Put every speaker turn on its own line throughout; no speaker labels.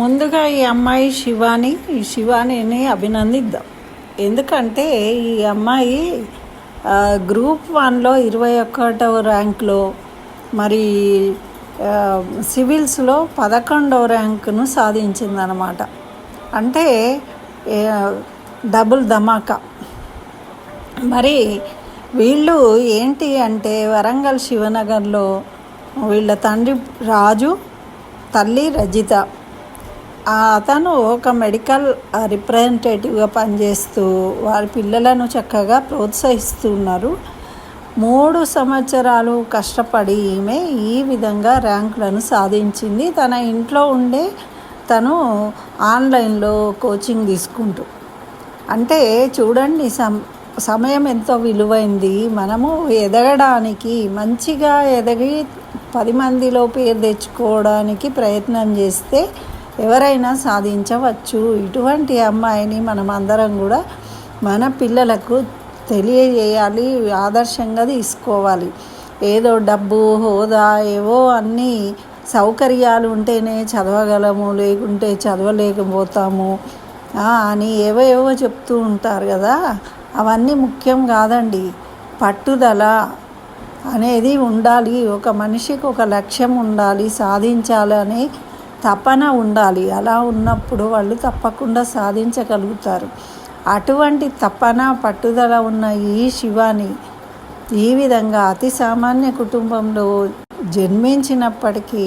ముందుగా ఈ అమ్మాయి శివాని ఈ శివానిని అభినందిద్దాం. ఎందుకంటే ఈ అమ్మాయి గ్రూప్ వన్లో ఇరవై ఒకటవ ర్యాంక్లో మరి సివిల్స్లో పదకొండవ ర్యాంకును సాధించిందనమాట. అంటే డబుల్ ధమాకా. మరి వీళ్ళు ఏంటి అంటే వరంగల్ శివనగర్లో వీళ్ళ తండ్రి రాజు తల్లి రజిత. అతను ఒక మెడికల్ రిప్రజెంటేటివ్గా పనిచేస్తూ వారి పిల్లలను చక్కగా ప్రోత్సహిస్తున్నారు. మూడు సంవత్సరాలు కష్టపడి ఈమె ఈ విధంగా ర్యాంకులను సాధించింది. తన ఇంట్లో ఉండే తను ఆన్లైన్లో కోచింగ్ తీసుకుంటూ. అంటే చూడండి సం సమయం ఎంతో విలువైంది. మనము ఎదగడానికి మంచిగా ఎదగి పది మందిలో పేరు తెచ్చుకోవడానికి ప్రయత్నం చేస్తే ఎవరైనా సాధించవచ్చు. ఇటువంటి అమ్మాయిని మనం అందరం కూడా మన పిల్లలకు తెలియజేయాలి ఆదర్శంగా తీసుకోవాలి. ఏదో డబ్బు హోదా ఏవో అన్నీ సౌకర్యాలు ఉంటేనే చదవగలము లేకుంటే చదవలేకపోతాము. అని ఏవో ఏవో చెప్తూ ఉంటారు కదా. అవన్నీ ముఖ్యం కాదండి. పట్టుదల అనేది ఉండాలి. ఒక మనిషికి ఒక లక్ష్యం ఉండాలి. సాధించాలని తపన ఉండాలి. అలా ఉన్నప్పుడు వాళ్ళు తప్పకుండా సాధించగలుగుతారు. అటువంటి తపన పట్టుదల ఉన్న ఈ శివాని ఈ విధంగా అతి సామాన్య కుటుంబంలో జన్మించినప్పటికీ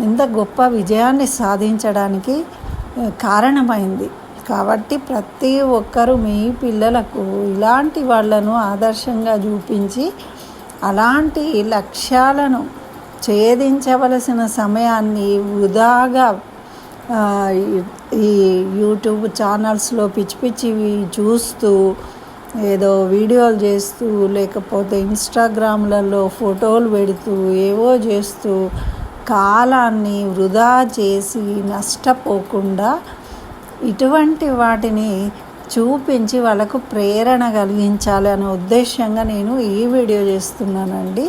ఇంత గొప్ప విజయాన్ని సాధించడానికి కారణమైంది. కాబట్టి ప్రతి ఒక్కరూ మీ పిల్లలకు ఇలాంటి వాళ్ళను ఆదర్శంగా చూపించి అలాంటి లక్ష్యాలను ఛేదించవలసిన సమయాన్ని వృధాగా ఈ- ఈ యూట్యూబ్ ఛానల్స్లో పిచ్చి పిచ్చివి చూస్తూ ఏదో వీడియోలు చేస్తూ లేకపోతే ఇన్స్టాగ్రామ్లలో ఫోటోలు పెడుతూ ఏవో చేస్తూ కాలాన్ని వృధా చేసి నష్టపోకుండా ఇటువంటి వాటిని చూపించి వాళ్ళకు ప్రేరణ కలిగించాలి అనే ఉద్దేశంగా నేను ఈ వీడియో చేస్తున్నానండి.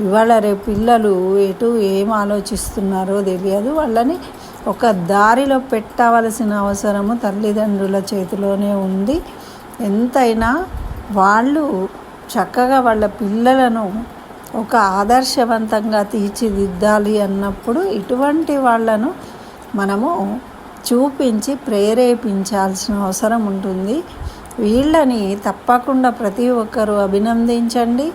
ఇవాళ రేపు పిల్లలు ఎటు ఏం ఆలోచిస్తున్నారో తెలియదు. వాళ్ళని ఒక దారిలో పెట్టవలసిన అవసరము తల్లిదండ్రుల చేతిలోనే ఉంది. ఎంతైనా వాళ్ళు చక్కగా వాళ్ళ పిల్లలను ఒక ఆదర్శవంతంగా తీర్చిదిద్దాలి అన్నప్పుడు ఇటువంటి వాళ్ళను మనము చూపించి ప్రేరేపించాల్సిన అవసరం ఉంటుంది. వీళ్ళని తప్పకుండా ప్రతి ఒక్కరూ అభినందించండి.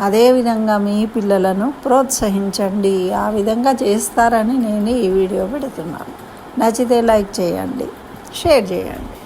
అదేవిధంగా మీ పిల్లలను ప్రోత్సహించండి. ఆ విధంగా చేస్తారని నేను ఈ వీడియో పెడుతున్నాను. నచ్చితే లైక్ చేయండి షేర్ చేయండి.